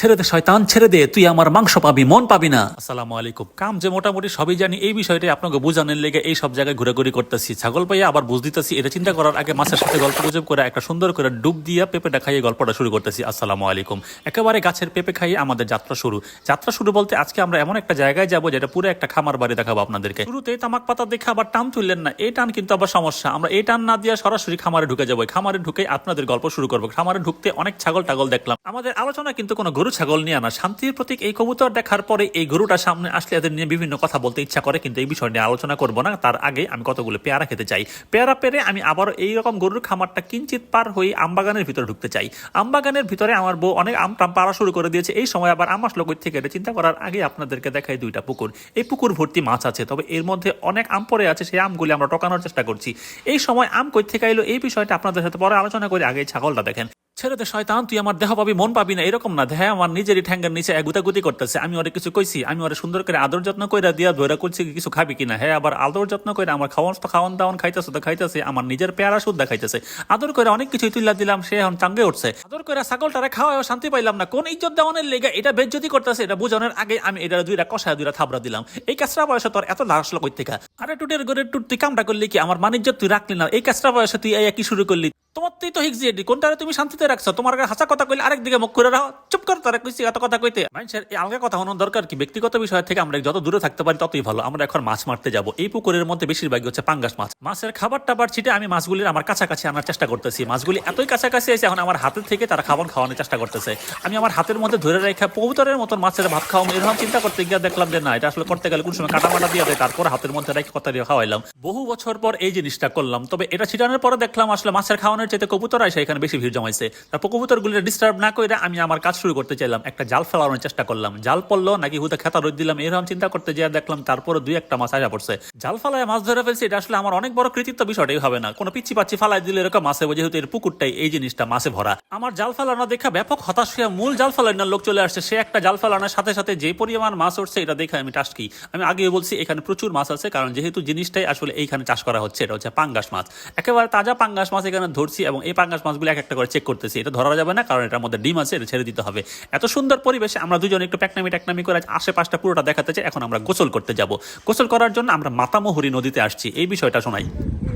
ছেড়ে দে, শয়তান, ছেড়ে দে, তুই আমার মাংস পাবি, মন পাবি না। আসসালামু আলাইকুম। কাম যে মোটামুটি সবই জানি, এই বিষয়টা আপনাকে বুঝানোর লেগে এই সব জায়গায় ঘুরাঘুরি করতেছি। ছাগল পাইয়া আবার বুঝ দিতেছি, এটা চিন্তা করার আগে মাছের সাথে গল্প গুজব করে একটা সুন্দর করে ডুব দিয়া পেঁপেটা খাইয়ে গল্পটা শুরু করতেছি। আসসালামু আলাইকুম। একেবারে গাছের পেঁপে খাইয়ে আমাদের যাত্রা শুরু। যাত্রা শুরু বলতে আজকে আমরা এমন একটা জায়গায় যাব যেটা পুরো একটা খামার বাড়ি দেখাবো আপনাদেরকে। শুরুতে তামাক পাতা দেখে আবার টান তুললেন না, এই টান কিন্তু আবার সমস্যা। আমরা এই টান না দিয়ে সরাসরি খামারে ঢুকে যাব। খামারে ঢুকে আপনাদের গল্প শুরু করব। খামারে ঢুকতে অনেক ছাগল টাগল দেখলাম। আমাদের আলোচনা কিন্তু কোনো গরু ছাগল নিয়ে না শান্তির প্রতীক এই কবুতর দেখার পরে এই গরুটা সামনে আসলে এদের নিয়ে বিভিন্ন কথা বলতে ইচ্ছা করে, কিন্তু এই বিষয় নিয়ে আলোচনা করব না। তার আগে আমি কতগুলো পেয়ারা খেতে চাই। পেয়ারা পেরে আমি আবার এই রকম গরুর খামারটা কিঞ্চিত পার হয়ে আমবাগানের ভিতরে ঢুকতে চাই। আমবাগানের ভিতরে আমার বউ অনেক আম টাম পাড়া শুরু করে দিয়েছে। এই সময় আবার আমার লোক থেকে এটা চিন্তা করার আগে আপনাদেরকে দেখাই দুইটা পুকুর। এই পুকুর ভর্তি মাছ আছে, তবে এর মধ্যে অনেক আম পড়ে আছে, সেই আমগুলি আমরা টকানোর চেষ্টা করছি। এই সময় আম কই থেকে এলো এই বিষয়টা আপনাদের সাথে পরে আলোচনা করে। আগে ছাগলটা দেখেন। ছেড়ে দে, শয়তান, তুই আমার দেহ পাবি, মন পাবি না। এরকম না, দেহ আমার নিজেরই ঠ্যাঙ্গের নিচে গুতাগুতি করতেছে। আমি ওরে কিছু কইছি, আমি ওরে সুন্দর করে আদর যত্ন করে দিয়া ধরে করছি কিছু খাবি কিনা। হ্যাঁ আবার আদর যত্ন করে আমার খাওয়ান তো খাওয়ান দাওয়ান খাইতেছে তো খাইতেছে, আমার নিজের পেয়ারা শুদ্ধ খাইতেছে। আদর করে অনেক কিছু তুইলা দিলাম, সে এখন চাঙ্গে উঠছে। আদর করে ছাগলটারে খাওয়াও শান্তি পাইলাম না। কোন ইজ্জত দেওয়ানের লেগে এটা বেজ্জতি করতেছে, এটা বুঝানোর আগে আমি এটা দুইটা কষায় দুইটা থাবড়া দিলাম। এই কাজটা বয়সে তোর এত লাগাসলো কই থেকে? আরে টুটের গড়ে টুট তুই কামটা করলি কি? আমার মানিজ্য তুই রাখলি না। এই কাজটা বয়সে তুই এই কি শুরু করলি। তোমার তুই তো হিক্সি এডি, কোনটারে তুমি শান্তিতে রাখছো? তোমার হাসা কথা কইলে আরেক দিকে মুখ করে রাখো। চুপ কর তারা কইছি এত কথা কইতে। মানুষের এই আলগা কথা হওয়ার দরকার কি? ব্যক্তিগত বিষয় থেকে আমরা যত দূরে থাকতে পারি ততই ভালো। আমরা এখন মাছ মারতে যাব। এই পুকুরের মধ্যে বেশিরভাগই হচ্ছে পাঙ্গাস মাছ। মাছের খাবার টাবার ছিটে আমি মাছগুলির আমার কাছাকাছি আনার চেষ্টা করতেছি। মাছগুলি এতই কাছাকাছি আছে, এখন আমার হাতের থেকে তারা খাবার খাওয়ানোর চেষ্টা করতেছে। আমি আমার হাতের মধ্যে ধরে রেখে কবুতরের মতন মাছের ভাত খাওয়াবো এরকম চিন্তা করতে গিয়ে দেখলাম যে না, এটা আসলে করতে গেলে কোন সময় কাটা মাটা দিয়ে দেয়, তারপর হাতের মধ্যে রেখে কথা দিয়ে খাওয়াইলাম। বহু বছর পর এই জিনিসটা করলাম। তবে এটা ছিটানোর পরে দেখলাম আসলে মাছের খাওয়ানোর চাইতে কবুতর আসে এখানে বেশি ভিড় জমাইছে। তারপর কবুতরগুলি ডিস্টার্ব না করে আমি আমার কাজ শুরু করতে চাইলাম। একটা জাল ফেলানোর চেষ্টা করলাম। জাল পড়ল, নাকি হুদা খেতা রোদ দিলাম এরকম চিন্তা করতে যেয়ে দেখলাম তারপরে দুই একটা মাছ আসা পড়ছে। জাল ফালায় মাছ ধরে ফেলছে, এটা আসলে আমার অনেক বড় কৃতিত্ব বিষয়টাই হবে না। কোনো পিচ্ছি পাচ্ছি ফালাই দিলে এরকম মাছে যেহেতু এর পুকুরটাই এই জিনিসটা মাছে ভরা। আমার জাল ফেলানো দেখা ব্যাপক হতাশ হয়ে মূল জাল ফেলানোর লোক চলে আসছে। সে একটা জাল ফেলানোর সাথে সাথে যে পরিমাণ মাছ উঠছে, এটা দেখে আমি টাস্কি আমি আগে বলছি, এখানে প্রচুর মাছ আছে, কারণ যেহেতু জিনিসটাই আসলে এইখানে চাষ করা হচ্ছে, এটা হচ্ছে পাঙ্গাস মাছ। একেবারে তাজা পাঙ্গাস মাছ এখানে ধরছি এবং এই পাঙ্গাস মাছগুলো এক একটা করে চেক করতেছি। এটা ধরা যাবে না কারণ এটার মধ্যে ডিম আছে এটা ছেড়ে দিতে হবে। এত সুন্দর পরিবেশে আমরা দুজন একটু প্যাকনামি ট্যাকনামি করে আশেপাশটা পুরোটা দেখাতে চাই এখন আমরা গোসল করতে যাব। গোসল করার জন্য আমরা মাতামুহুরি নদীতে আসছি। এই বিষয়টা শোনাই।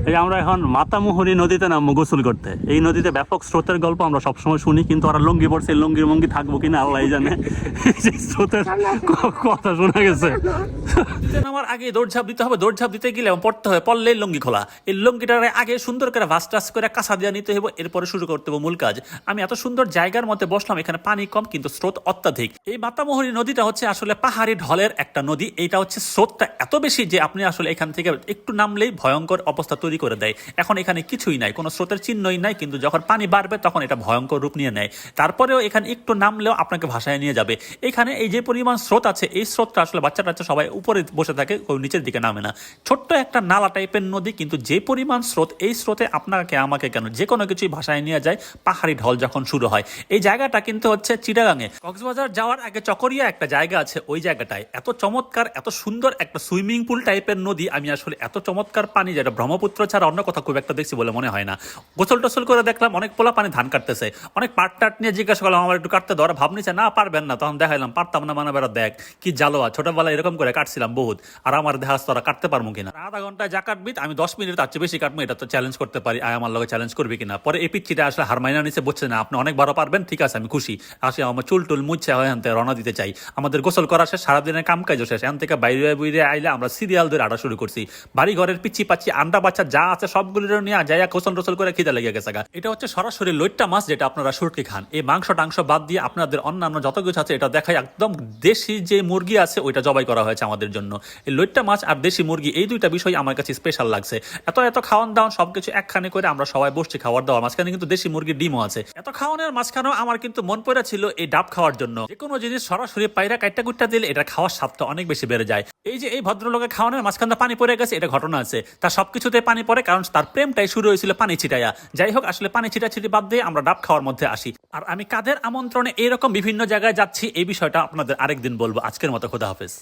এই আমরা এখন মাতামুহুরি নদীতে নামবো গোসল করতে। এই নদীতে ব্যাপক স্রোতের গল্প আমরা সবসময় শুনি কিন্তু ওরা লঙ্গি পড়ছে লঙ্গির মঙ্গি থাকব কিনা আল্লাহ জানে। স্রোতের কথা শোনা গেছে। আমার আগে দৌড়ঝাঁপ দিতে হবে দৌড়ঝাঁপ দিতে গেলে পড়তে হবে পড়লে লঙ্গি খোলা। এই লঙ্গিটার আগে সুন্দর করে ভাস টাস করে কাঁচা দিয়ে নিতে হবে এরপরে শুরু করতে হবে মূল কাজ। আমি এত সুন্দর জায়গার মধ্যে বসলাম, এখানে পানি কম, কিন্তু স্রোত অত্যাধিক। এই মাতামোহরী নদীটা হচ্ছে আসলে পাহাড়ি ঢলের একটা নদী। এইটা হচ্ছে স্রোতটা এত বেশি যে আপনি আসলে এখান থেকে একটু নামলেই ভয়ঙ্কর অবস্থা তৈরি করে দেয়। এখন এখানে কিছুই নাই, কোনো স্রোতের চিহ্নই নাই, কিন্তু যখন পানি বাড়বে তখন এটা ভয়ঙ্কর রূপ নিয়ে নেয়। তারপরেও এখানে একটু নামলেও আপনাকে ভাষায় নিয়ে যাবে। এখানে এই যে পরিমাণ স্রোত আছে, এই স্রোতটা আসলে বাচ্চা টাচ্চা সবাই উপরে বসে থাকে, কেউ নিচের দিকে নামে না। ছোট্ট একটা নালা টাইপের নদী, কিন্তু যে পরিমাণ স্রোত, এই স্রোতে আপনাকে, আমাকে কেন যে কোনো কিছুই ভাষায় নিয়ে যায়, পাহাড়ি ঢল যখন শুরু হয়। এই জায়গাটা কিন্তু হচ্ছে চিটাগাঙে। কক্সবাজার যাওয়ার আগে চকরিয়া একটা জায়গা আছে, ওই জায়গাটায়। এত চমৎকার, এত সুন্দর একটা সুইমিং পুল টাইপের নদী, আমি আসলে এত চমৎকার পানি, যেটা ব্রহ্মপুত্র ছাড়া অন্য কথা খুব একটা দেখছি বলে মনে হয় না। গোসল টোসল করে দেখলাম, অনেক পোলা পানি ধান কাটতেছে। অনেক পাট টাট নিয়ে জিজ্ঞাসা করলাম, আমার একটু কাটতে দেওয়ার ভাব নিচ্ছে না, পারবেন না। তখন দেখাইলাম, পারতাম না মানে বেড়া, দেখ, কি জালোয়া ছোটবেলায় এরকম করে কাটছিলাম বহুত। আর আমার দেহাস তোরা কাটতে পারব কিনা? আধা ঘন্টায় যা কাটবি, আমি দশ মিনিট তার চেয়ে বেশি কাটবো, এটা তো চ্যালেঞ্জ করতে পারি। আমার লগে চ্যালেঞ্জ করবি কিনা? পরে এই পিচ্ছিটা আসলে হারমাইনা নিচে বসছে না, আপনি অনেক বড় পারবেন, ঠিক আছে, আমি খুশি। আসে আমার চুল টুল মুচ্ছে এখান থেকে রওনা দিতে চাই। আমাদের গোসল করা শেষ, সারাদিনের কাম কাজও শেষ। এখান থেকে বাইরে বাইরে আইলে আমরা সিরিয়াল ধরে আটা শুরু করছি। বাড়ি ঘরের পিচ্ছি পাচ্ছি আন্ডা বাচ্চা, যা আছে সবগুলো নিয়ে যাইয়া গোসল টোসল করে খিদে লেগে গেছে এটা হচ্ছে সরাসরি লইট্টা মাছ যেটা আপনারা সুটকি খান। এই মাংস টাংস বাদ দিয়ে আপনাদের অন্যান্য যত কিছু আছে, এটা দেখায় একদম দেশি যে মুরগি আছে, ওইটা জবাই করা হয়েছে আমাদের জন্য। এই লইট্টা মাছ আর দেশি মুরগি, এই দুইটা বিষয় আমার কাছে স্পেশাল লাগছে। এত এত খাওয়ান দাওয়ান সবকিছু একখানে করে আমরা সবাই বসছি খাওয়ার দাওয়ার মাঝখানে কিন্তু দেশি মুরগির ডিমও আছে। এত খাওয়ানোর মাঝখানেও আমার কিন্তু মন পড়া ছিল এই ডাব খাওয়ার জন্য। যে কোনো জিনিস সরাসরি পায়রা কাইটা কুট্টা দিলে এটা খাওয়ার স্বাদটা অনেক বেশি বেড়ে যায়। এই যে এই ভদ্রলোকের খাওয়ানোর মাঝখানে পানি পড়ে গেছে, এটা ঘটনা আছে। তার সবকিছুতে পানি পড়ে কারণ তার প্রেমটাই শুরু হয়েছিল পানি ছিটাইয়া। যাই হোক, আসলে পানি ছিটাছিটি বাদ দিয়ে আমরা ডাব খাওয়ার মধ্যে আসি। আর আমি কাদের আমন্ত্রণে এরকম বিভিন্ন জায়গায় যাচ্ছি, এই বিষয়টা আপনাদের আরেকদিন বলব। আজকের মতো খোদা হাফেজ।